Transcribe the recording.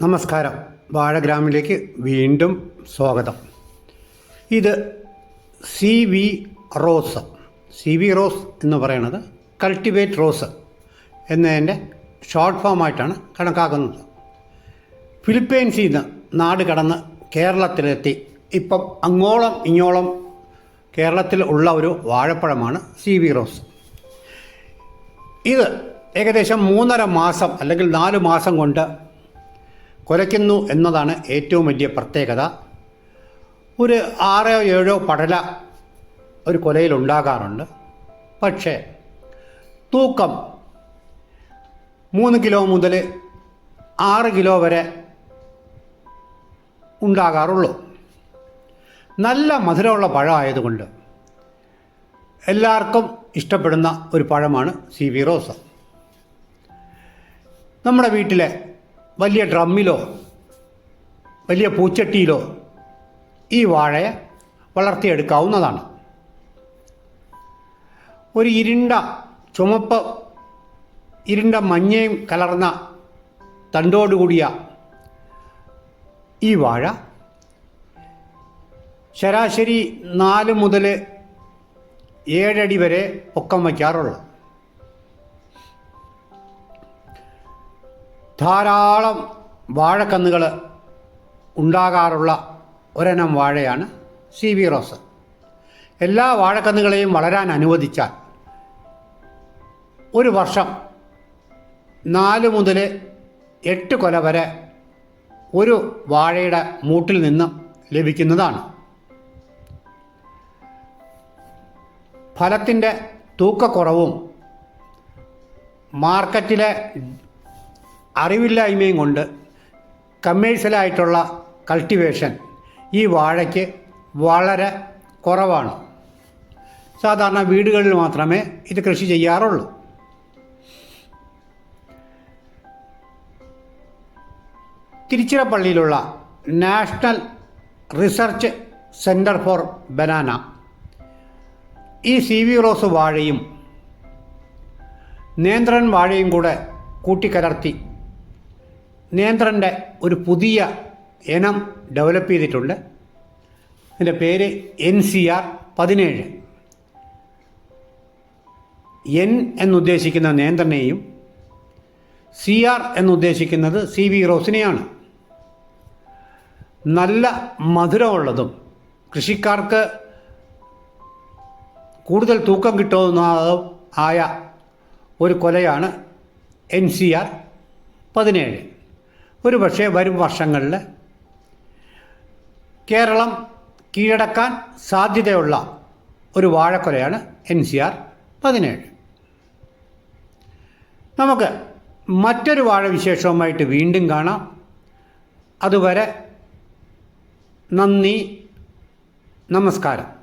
നമസ്കാരം. വാഴഗ്രാമിലേക്ക് വീണ്ടും സ്വാഗതം. ഇത് C V rose. C V rose എന്ന് പറയുന്നത് കൾട്ടിവേറ്റ് റോസ് എന്നതിന്റെ ഷോർട്ട് ഫോമായിട്ടാണ് കണക്കാക്കുന്നത്. ഫിലിപ്പൈൻസിൽ നിന്ന് നാട് കടന്ന് കേരളത്തിലെത്തി. ഇപ്പം അങ്ങോളം ഇങ്ങോളം കേരളത്തിൽ ഉള്ള ഒരു വാഴപ്പഴമാണ് സി വി റോസ്. ഇത് ഏകദേശം മൂന്നര മാസം അല്ലെങ്കിൽ നാല് മാസം കൊണ്ട് കുലയ്ക്കുന്നു എന്നതാണ് ഏറ്റവും വലിയ പ്രത്യേകത. ഒരു ആറോ ഏഴോ പടല ഒരു കൊലയിൽ ഉണ്ടാകാറുണ്ട്. പക്ഷേ തൂക്കം മൂന്ന് കിലോ മുതൽ ആറ് കിലോ വരെ ഉണ്ടാകാറുള്ളൂ. നല്ല മധുരമുള്ള പഴമായതുകൊണ്ട് എല്ലാവർക്കും ഇഷ്ടപ്പെടുന്ന ഒരു പഴമാണ് സി വി റോസ്. നമ്മുടെ വീട്ടിലെ വലിയ ഡ്രമ്മിലോ വലിയ പൂച്ചട്ടിയിലോ ഈ വാഴയെ വളർത്തിയെടുക്കാവുന്നതാണ്. ഒരു ഇരുണ്ട ചുമപ്പ് ഇരുണ്ട മഞ്ഞയും കലർന്ന തണ്ടോടുകൂടിയ ഈ വാഴ ശരാശരി നാല് മുതൽ ഏഴടി വരെ പൊക്കം വയ്ക്കാറുള്ളൂ. ധാരാളം വാഴക്കന്നുകൾ ഉണ്ടാകാറുള്ള ഒരെണ്ണം വാഴയാണ് സി വി റോസ്. എല്ലാ വാഴക്കന്നുകളെയും വളരാൻ അനുവദിച്ചാൽ ഒരു വർഷം നാല് മുതൽ എട്ട് കൊല വരെ ഒരു വാഴയുടെ മൂട്ടിൽ നിന്ന് ലഭിക്കുന്നതാണ്. ഫലത്തിന്റെ തൂക്കക്കുറവും മാർക്കറ്റിലെ അറിവില്ലായ്മയും കൊണ്ട് കമ്മേഴ്സ്യലായിട്ടുള്ള കൾട്ടിവേഷൻ ഈ വാഴയ്ക്ക് വളരെ കുറവാണ്. സാധാരണ വീടുകളിൽ മാത്രമേ ഇത് കൃഷി ചെയ്യാറുള്ളൂ. തിരുച്ചിറപ്പള്ളിയിലുള്ള national research centre for banana. ഈ സി വി റോസ് വാഴയും നേന്ത്രൻ വാഴയും കൂടെ കൂട്ടിക്കലർത്തി നേന്ത്രന്റെ ഒരു പുതിയ ഇനം ഡെവലപ്പ് ചെയ്തിട്ടുണ്ട്. അതിന്റെ പേര് എൻ സി ആർ പതിനേഴ്. എൻ എന്നുദ്ദേശിക്കുന്ന നേന്ത്രനെയും സി ആർ എന്നുദ്ദേശിക്കുന്നത് സി വി റോസിനെയാണ്. നല്ല മധുരമുള്ളതും കൃഷിക്കാർക്ക് കൂടുതൽ തൂക്കം കിട്ടുന്നതും ആയ ഒരു കൊലയാണ് എൻ സി ആർ പതിനേഴ്. ഒരു പക്ഷേ വരും വർഷങ്ങളിൽ കേരളം കീഴടക്കാൻ സാധ്യതയുള്ള ഒരു വാഴക്കൊലയാണ് എൻ സി ആർ പതിനേഴ്. നമുക്ക് മറ്റൊരു വാഴ വിശേഷവുമായിട്ട് വീണ്ടും കാണാം. അതുവരെ നന്ദി നമസ്കാരം.